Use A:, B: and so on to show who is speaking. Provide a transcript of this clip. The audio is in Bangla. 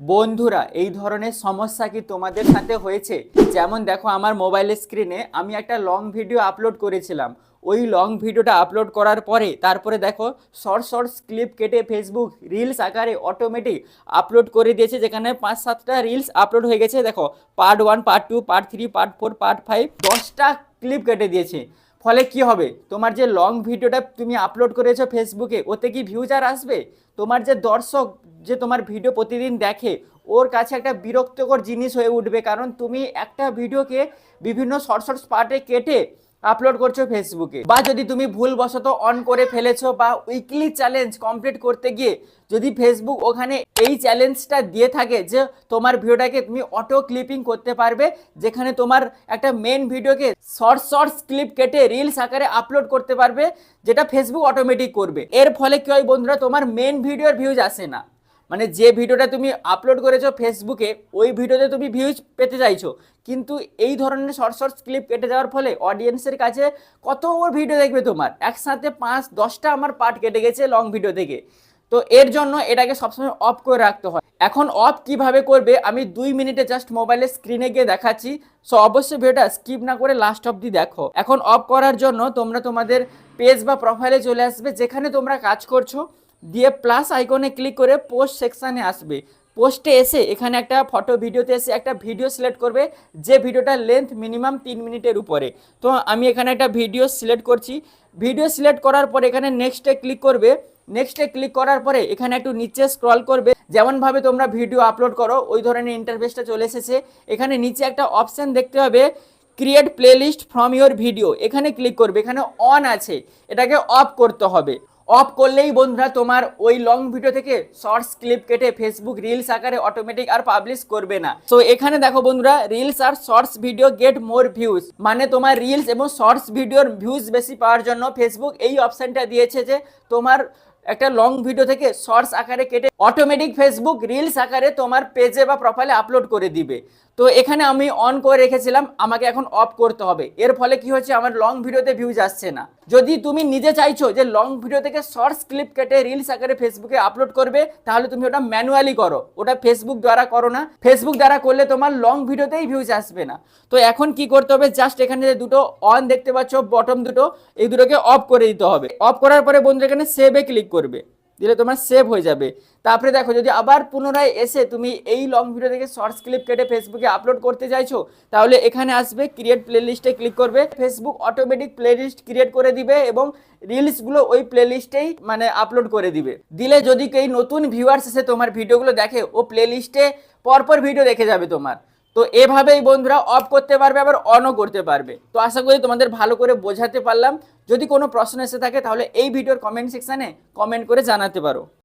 A: বন্ধুরা, এই ধরনের সমস্যা কি তোমাদের সাথে হয়েছে? যেমন দেখো, আমার মোবাইলের স্ক্রিনে আমি একটা লং ভিডিও আপলোড করেছিলাম। ওই লং ভিডিওটা আপলোড করার পরে, তারপরে দেখো শর্ট শর্টস ক্লিপ কেটে ফেসবুক রিলস আকারে অটোমেটিক আপলোড করে দিয়েছে, যেখানে পাঁচ, সাতটা রিলস আপলোড হয়ে গেছে। দেখো part one part two part three part four part five দশটা ক্লিপ কেটে দিয়েছে। ফলে কি হবে? তোমার যে লং ভিডিওটা তুমি আপলোড করেছ ফেসবুকে ওতে কি ভিউজ আর আসবে? তোমার যে দর্শক যে তোমার ভিডিও প্রতিদিন দেখে, ওর কাছে একটা বিরক্তকর জিনিস হয়ে উঠবে। কারণ তুমি একটা ভিডিওকে বিভিন্ন শর্ট শর্টস পার্টে কেটে আপলোড করছ ফেসবুকে বা যদি তুমি ভুলবশত অন করে ফেলেছো বা উইকলি চ্যালেঞ্জ কমপ্লিট করতে গিয়ে যদি ফেসবুক ওখানে এই চ্যালেঞ্জটা দিয়ে থাকে যে তোমার ভিডিওটাকে তুমি অটো ক্লিপিং করতে পারবে, যেখানে তোমার একটা মেন ভিডিওকে শর্ট শর্টস ক্লিপ কেটে রিলস আকারে আপলোড করতে পারবে, যেটা ফেসবুক অটোমেটিক করবে। এর ফলে কি হয় বন্ধুরা, তোমার মেন ভিডিওর ভিউজ আসে না। মানে যে ভিডিওটা তুমি আপলোড করেছ ফেসবুকে ওই ভিডিওতে তুমি ভিউজ পেতে চাইছো। কিন্তু এই ধরনের শর্ট শর্ট ক্লিপ কেটে যাওয়ার ফলে অডিয়েন্সের কাছে কত ওর ভিডিও দেখবে তোমার? একসাথে পাঁচ, দশটা আমার পার্ট কেটে গেছে লং ভিডিও থেকে তো এর জন্য এটাকে সবসময় অফ করে রাখতে হয়। এখন অফ কীভাবে করবে? আমি দুই মিনিটে জাস্ট মোবাইলের স্ক্রিনে গিয়ে দেখাচ্ছি। সো অবশ্যই ভিডিওটা স্কিপ না করে লাস্ট অবধি দেখো। এখন অফ করার জন্য তোমরা তোমাদের পেজ বা প্রোফাইলে চলে আসবে, যেখানে তোমরা কাজ করছ। দিয়ে প্লাস আইকনে ক্লিক করে পোস্ট সেকশানে আসবে। পোস্টে এসে এখানে একটা ফটো ভিডিওতে এসে একটা ভিডিও সিলেক্ট করবে, যে ভিডিওটার লেন্থ মিনিমাম তিন মিনিটের উপরে। তো আমি এখানে একটা ভিডিও সিলেক্ট করছি। ভিডিও সিলেক্ট করার পরে এখানে নেক্সটে ক্লিক করবে। নেক্সটে ক্লিক করার পরে এখানে একটু নিচে স্ক্রল করবে। যেমনভাবে তোমরা ভিডিও আপলোড করো, ওই ধরনের ইন্টারফেসটা চলে এসেছে। এখানে নিচে একটা অপশান দেখতে হবে create playlist from your video এখানে ক্লিক করবে, এখানে অন আছে। এটাকে অফ করতে হবে। অফ করলেই বন্ধুরা তোমার ওই লং ভিডিও থেকে শর্টস ক্লিপ কেটে ফেসবুক রিলস আকারে অটোমেটিক আর পাবলিশ করবে না। তো এখানে দেখো বন্ধুরা রিলস আর shorts video get more views মানে তোমার রিলস এবং শর্টস ভিডিওর ভিউজ বেশি পাওয়ার জন্য ফেসবুক এই অপশানটা দিয়েছে যে তোমার একটা লং ভিডিও থেকে শর্টস আকারে কেটে অটোমেটিক ফেসবুক রিলস আকারে তোমার পেজে বা প্রোফাইলে আপলোড করে দিবে। তো এখানে আমি অন করে রেখেছিলাম, আমাকে এখন অফ করতে হবে। এর ফলে কি হচ্ছে, আমার লং ভিডিওতে ভিউজ আসছে না। যদি তুমি নিজে চাইছো যে লং ভিডিও থেকে শর্টস ক্লিপ কেটে রিলস আকারে ফেসবুকে আপলোড করবে, তাহলে তুমি ওটা ম্যানুয়ালি করো। ওটা ফেসবুক দ্বারা করো না। ফেসবুক দ্বারা করলে তোমার লং ভিডিওতেই ভিউজ আসবে না। তো এখন কি করতে হবে জাস্ট এখানে যে দুটো অন দেখতে পাচ্ছ বটম দুটো, এই দুটোকে অফ করে দিতে হবে। অফ করার পরে বন্ধু এখানে সেভে ক্লিক করবে। দিলে তোমার সেভ হয়ে যাবে। তারপরে দেখো, যদি আবার পুনরায় এসে তুমি এই লং ভিডিও থেকে শর্টস ক্লিপ কেটে ফেসবুকে আপলোড করতে চাইছো, তাহলে এখানে আসবে ক্রিয়েট প্লেলিস্টে ক্লিক করবে। ফেসবুক অটোমেটিক প্লেলিস্ট ক্রিয়েট করে দিবে এবং রিলসগুলো ওই প্লেলিস্টেই মানে আপলোড করে দিবে। দিলে যদি কেউ নতুন ভিউয়ার্স এসে তোমার ভিডিওগুলো দেখে, ও প্লেলিস্টে পরপর ভিডিও দেখে যাবে তোমার। তো এভাবেই বন্ধুরা অফ করতে পারবে, আবার অনও করতে পারবে। তো আশা করি তোমাদের ভালো করে বোঝাতে পারলাম। যদি কোনো প্রশ্ন এসে থাকে, তাহলে এই ভিডিওর কমেন্ট সেকশানে কমেন্ট করে জানাতে পারো।